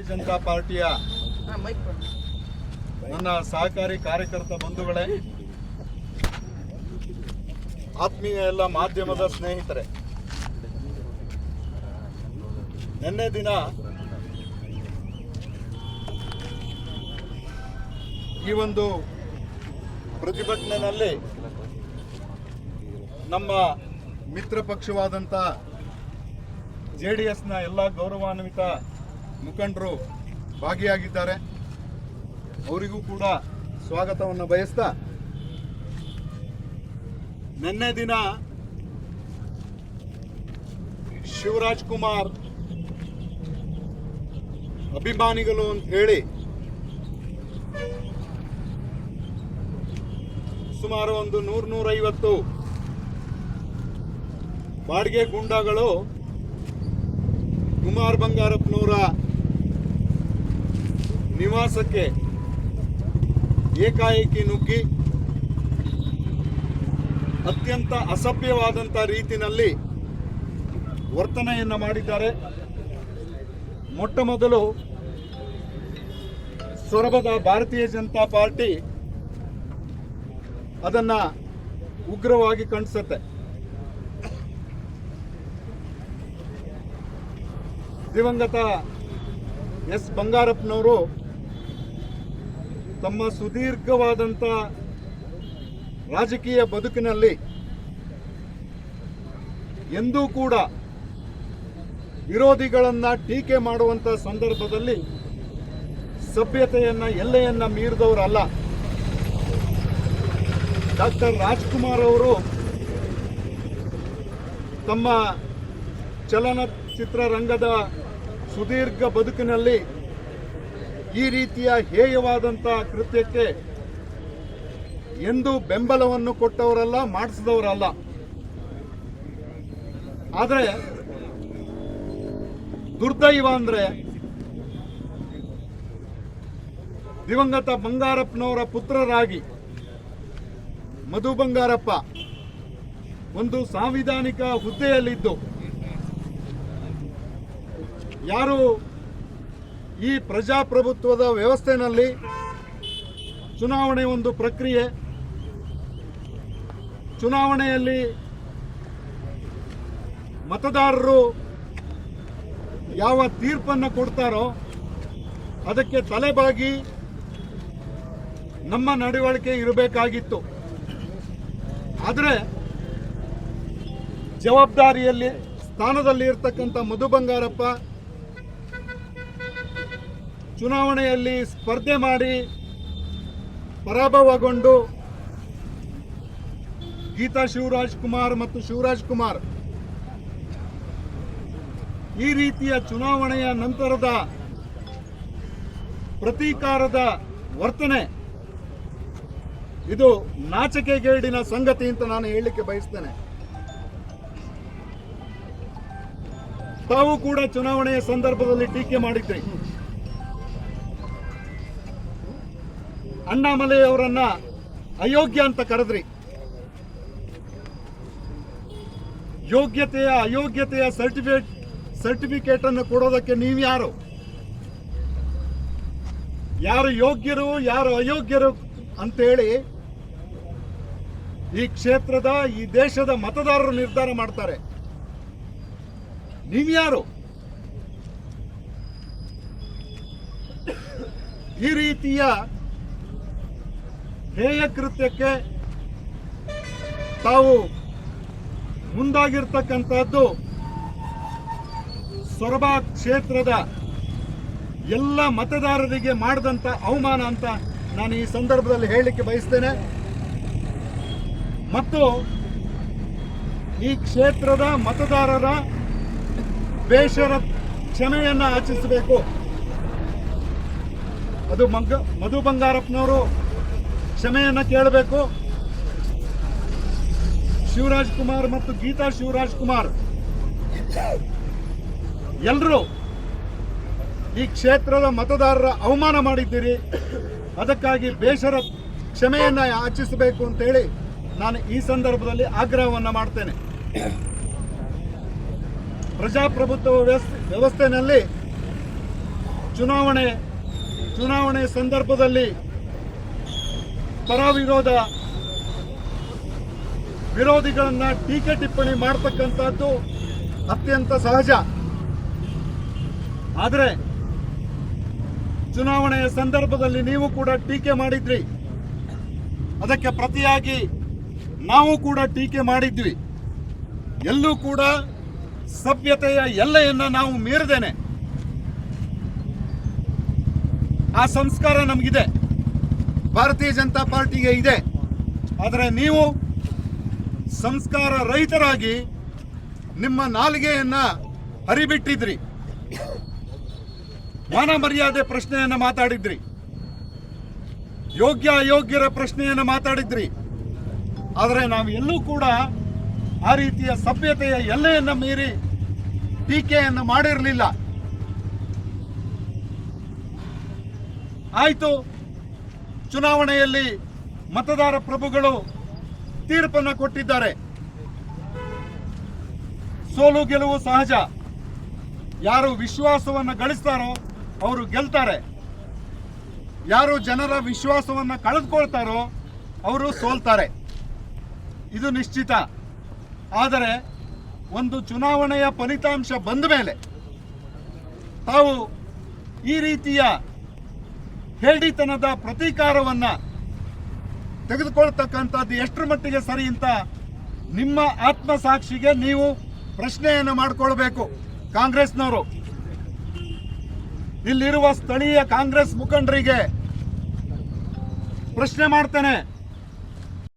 ಭಾರತೀಯ ಜನತಾ ಪಾರ್ಟಿಯ ನನ್ನ ಸಹಕಾರಿ ಕಾರ್ಯಕರ್ತ ಬಂಧುಗಳೇ ಆತ್ಮೀಯ ಎಲ್ಲ ಮಾಧ್ಯಮದ ಸ್ನೇಹಿತರೆ ನಿನ್ನೆ ದಿನ ಈ ಒಂದು ಪ್ರತಿಭಟನೆಯಲ್ಲಿ ನಮ್ಮ ಮಿತ್ರ ಪಕ್ಷವಾದಂಥ ಜೆ ಡಿ ಎಸ್ನ ಎಲ್ಲ ಗೌರವಾನ್ವಿತ ಮುಖಂಡರು ಭಾಗಿಯಾಗಿದ್ದಾರೆ. ಅವರಿಗೂ ಕೂಡ ಸ್ವಾಗತವನ್ನು ಬಯಸ್ತಾ ನಿನ್ನೆ ದಿನ ಶಿವರಾಜ್ ಕುಮಾರ್ ಅಭಿಮಾನಿಗಳು ಅಂತ ಹೇಳಿ ಸುಮಾರು ಒಂದು ನೂರ ನೂರೈವತ್ತು ಬಾಡಿಗೆ ಗುಂಡಗಳು ಕುಮಾರ್ ಬಂಗಾರಪ್ಪನವರ ನಿವಾಸಕ್ಕೆ ಏಕಾಏಕಿ ನುಗ್ಗಿ ಅತ್ಯಂತ ಅಸಭ್ಯವಾದಂಥ ರೀತಿಯಲ್ಲಿ ವರ್ತನೆಯನ್ನು ಮಾಡಿದ್ದಾರೆ. ಮೊಟ್ಟ ಮೊದಲು ಸೊರಬದ ಭಾರತೀಯ ಜನತಾ ಪಾರ್ಟಿ ಅದನ್ನ ಉಗ್ರವಾಗಿ ಕಾಣಿಸುತ್ತೆ ದಿವಂಗತ ಎಸ್ ಬಂಗಾರಪ್ಪನವರು ತಮ್ಮ ಸುದೀರ್ಘವಾದಂಥ ರಾಜಕೀಯ ಬದುಕಿನಲ್ಲಿ ಎಂದೂ ಕೂಡ ವಿರೋಧಿಗಳನ್ನ ಟೀಕೆ ಮಾಡುವಂತ ಸಂದರ್ಭದಲ್ಲಿ ಸಭ್ಯತೆಯನ್ನ, ಎಲ್ಲೆಯನ್ನ ಮೀರಿದವರಲ್ಲ ಡಾಕ್ಟರ್ ರಾಜ್ಕುಮಾರ್ ಅವರು ತಮ್ಮ ಚಲನಚಿತ್ರರಂಗದ ಸುದೀರ್ಘ ಬದುಕಿನಲ್ಲಿ ಈ ರೀತಿಯ ಹೇಯವಾದಂಥ ಕೃತ್ಯಕ್ಕೆ ಎಂದು ಬೆಂಬಲವನ್ನು ಕೊಟ್ಟವರಲ್ಲ, ಮಾಡಿಸಿದವರಲ್ಲ. ಆದರೆ, ದುರ್ದೈವ ಅಂದರೆ ದಿವಂಗತ ಬಂಗಾರಪ್ಪನವರ ಪುತ್ರರಾಗಿ ಮಧು ಬಂಗಾರಪ್ಪ ಒಂದು ಸಾಂವಿಧಾನಿಕ ಹುದ್ದೆಯಲ್ಲಿದ್ದು. ಯಾರು ಈ ಪ್ರಜಾಪ್ರಭುತ್ವದ ವ್ಯವಸ್ಥೆನಲ್ಲಿ ಚುನಾವಣೆ ಒಂದು ಪ್ರಕ್ರಿಯೆ. ಚುನಾವಣೆಯಲ್ಲಿ ಮತದಾರರು ಯಾವ ತೀರ್ಪನ್ನು ಕೊಡ್ತಾರೋ ಅದಕ್ಕೆ ತಲೆಬಾಗಿ ನಮ್ಮ ನಡವಳಿಕೆ ಇರಬೇಕಾಗಿತ್ತು. ಆದರೆ ಜವಾಬ್ದಾರಿಯಲ್ಲಿ ಸ್ಥಾನದಲ್ಲಿ ಇರ್ತಕ್ಕಂಥ ಮಧು ಬಂಗಾರಪ್ಪ ಚುನಾವಣೆಯಲ್ಲಿ ಸ್ಪರ್ಧೆ ಮಾಡಿ ಪರಾಭವಗೊಂಡು ಗೀತಾ ಶಿವರಾಜ್ ಕುಮಾರ್ ಮತ್ತು ಶಿವರಾಜ್ ಕುಮಾರ್ ಈ ರೀತಿಯ ಚುನಾವಣೆಯ ನಂತರದ ಪ್ರತೀಕಾರದ ವರ್ತನೆ, ಇದು ನಾಚಿಕೆಗೇಡಿನ ಸಂಗತಿ ಅಂತ ನಾನು ಹೇಳಲಿಕ್ಕೆ ಬಯಸ್ತೇನೆ. ತಾವು ಕೂಡ ಚುನಾವಣೆಯ ಸಂದರ್ಭದಲ್ಲಿ ಟೀಕೆ ಮಾಡಿದ್ರಿ. ಅಣ್ಣಾಮಲೈ ಅವರನ್ನ ಅಯೋಗ್ಯ ಅಂತ ಕರೆದ್ರಿ. ಯೋಗ್ಯತೆಯ ಅಯೋಗ್ಯತೆಯ ಸರ್ಟಿಫಿಕೇಟ್ ಸರ್ಟಿಫಿಕೇಟ್ ಅನ್ನು ಕೊಡೋದಕ್ಕೆ ನೀವು ಯಾರು ಯಾರು ಯೋಗ್ಯರು, ಯಾರು ಅಯೋಗ್ಯರು ಅಂತೇಳಿ ಈ ಕ್ಷೇತ್ರದ, ಈ ದೇಶದ ಮತದಾರರು ನಿರ್ಧಾರ ಮಾಡ್ತಾರೆ. ನೀವ್ಯಾರು? ಈ ರೀತಿಯ ಹೇಯ ಕೃತ್ಯಕ್ಕೆ ತಾವು ಮುಂದಾಗಿರ್ತಕ್ಕಂಥದ್ದು ಸೊರಬ ಕ್ಷೇತ್ರದ ಎಲ್ಲ ಮತದಾರರಿಗೆ ಮಾಡಿದಂಥ ಅವಮಾನ ಅಂತ ನಾನು ಈ ಸಂದರ್ಭದಲ್ಲಿ ಹೇಳಲಿಕ್ಕೆ ಬಯಸ್ತೇನೆ. ಮತ್ತು ಈ ಕ್ಷೇತ್ರದ ಮತದಾರರ ಬೇಷರ ಕ್ಷಮೆಯನ್ನ ಆಚಿಸಬೇಕು ಅದು ಮಂಗ ಮಧು ಬಂಗಾರಪ್ಪನವರು ಕ್ಷಮೆಯನ್ನ ಕೇಳಬೇಕು. ಶಿವರಾಜ್ ಕುಮಾರ್ ಮತ್ತು ಗೀತಾ ಶಿವರಾಜ್ ಕುಮಾರ್. ಎಲ್ಲರೂ ಈ ಕ್ಷೇತ್ರದ ಮತದಾರರ ಅವಮಾನ ಮಾಡಿದ್ದೀರಿ. ಅದಕ್ಕಾಗಿ ಬೇಷರ ಕ್ಷಮೆಯನ್ನ ಯಾಚಿಸಬೇಕು ಅಂತೇಳಿ ನಾನು ಈ ಸಂದರ್ಭದಲ್ಲಿ ಆಗ್ರಹವನ್ನು ಮಾಡ್ತೇನೆ. ಪ್ರಜಾಪ್ರಭುತ್ವ ವ್ಯವಸ್ಥೆ ವ್ಯವಸ್ಥೆಯಲ್ಲಿ ಚುನಾವಣೆ ಚುನಾವಣೆ ಸಂದರ್ಭದಲ್ಲಿ ಪರ ವಿರೋಧ ವಿರೋಧಿಗಳನ್ನ ಟೀಕೆ ಟಿಪ್ಪಣಿ ಮಾಡ್ತಕ್ಕಂಥದ್ದು ಅತ್ಯಂತ ಸಹಜ. ಆದರೆ ಚುನಾವಣೆಯ ಸಂದರ್ಭದಲ್ಲಿ ನೀವು ಕೂಡ ಟೀಕೆ ಮಾಡಿದ್ರಿ. ಅದಕ್ಕೆ ಪ್ರತಿಯಾಗಿ ನಾವು ಕೂಡ ಟೀಕೆ ಮಾಡಿದ್ವಿ. ಎಲ್ಲೂ ಕೂಡ ಸಭ್ಯತೆಯ ಎಲ್ಲೆಯನ್ನ ನಾವು ಮೀರಿದೇನೆ ಆ ಸಂಸ್ಕಾರ ನಮಗಿದೆ. ಭಾರತೀಯ ಜನತಾ ಪಾರ್ಟಿಗೆ ಇದೆ. ಆದರೆ ನೀವು ಸಂಸ್ಕಾರ ರಹಿತರಾಗಿ ನಿಮ್ಮ ನಾಲಿಗೆಯನ್ನ ಹರಿಬಿಟ್ಟಿದ್ರಿ. ಮಾನ ಮರ್ಯಾದೆ ಪ್ರಶ್ನೆಯನ್ನ ಮಾತಾಡಿದ್ರಿ. ಯೋಗ್ಯ ಅಯೋಗ್ಯರ ಪ್ರಶ್ನೆಯನ್ನ ಮಾತಾಡಿದ್ರಿ. ಆದರೆ ನಾವು ಎಲ್ಲೂ ಕೂಡ ಆ ರೀತಿಯ ಸಭ್ಯತೆಯ ಎಲ್ಲೆಯನ್ನ ಮೀರಿ ಟೀಕೆಯನ್ನು ಮಾಡಿರಲಿಲ್ಲ. ಆಯ್ತು. ಚುನಾವಣೆಯಲ್ಲಿ ಮತದಾರ ಪ್ರಭುಗಳು ತೀರ್ಪನ್ನು ಕೊಟ್ಟಿದ್ದಾರೆ. ಸೋಲು ಗೆಲುವು ಸಹಜ. ಯಾರು ವಿಶ್ವಾಸವನ್ನು ಗಳಿಸ್ತಾರೋ ಅವರು ಗೆಲ್ತಾರೆ. ಯಾರು ಜನರ ವಿಶ್ವಾಸವನ್ನು ಕಳೆದುಕೊಳ್ತಾರೋ ಅವರು ಸೋಲ್ತಾರೆ. ಇದು ನಿಶ್ಚಿತ. ಆದರೆ ಒಂದು ಚುನಾವಣೆಯ ಫಲಿತಾಂಶ ಬಂದ ಮೇಲೆ ತಾವು ಈ ರೀತಿಯ ಹೇಡಿತನದ ಪ್ರತೀಕಾರವನ್ನ ತೆಗೆದುಕೊಳ್ತಕ್ಕಂಥದ್ದು ಎಷ್ಟರ ಮಟ್ಟಿಗೆ ಸರಿ ಅಂತ ನಿಮ್ಮ ಆತ್ಮಸಾಕ್ಷಿಗೆ ನೀವು ಪ್ರಶ್ನೆಯನ್ನು ಮಾಡಿಕೊಳ್ಬೇಕು. ಕಾಂಗ್ರೆಸ್ನವರು, ಇಲ್ಲಿರುವ ಸ್ಥಳೀಯ ಕಾಂಗ್ರೆಸ್ ಮುಖಂಡರಿಗೆ ಪ್ರಶ್ನೆ ಮಾಡ್ತೇನೆ.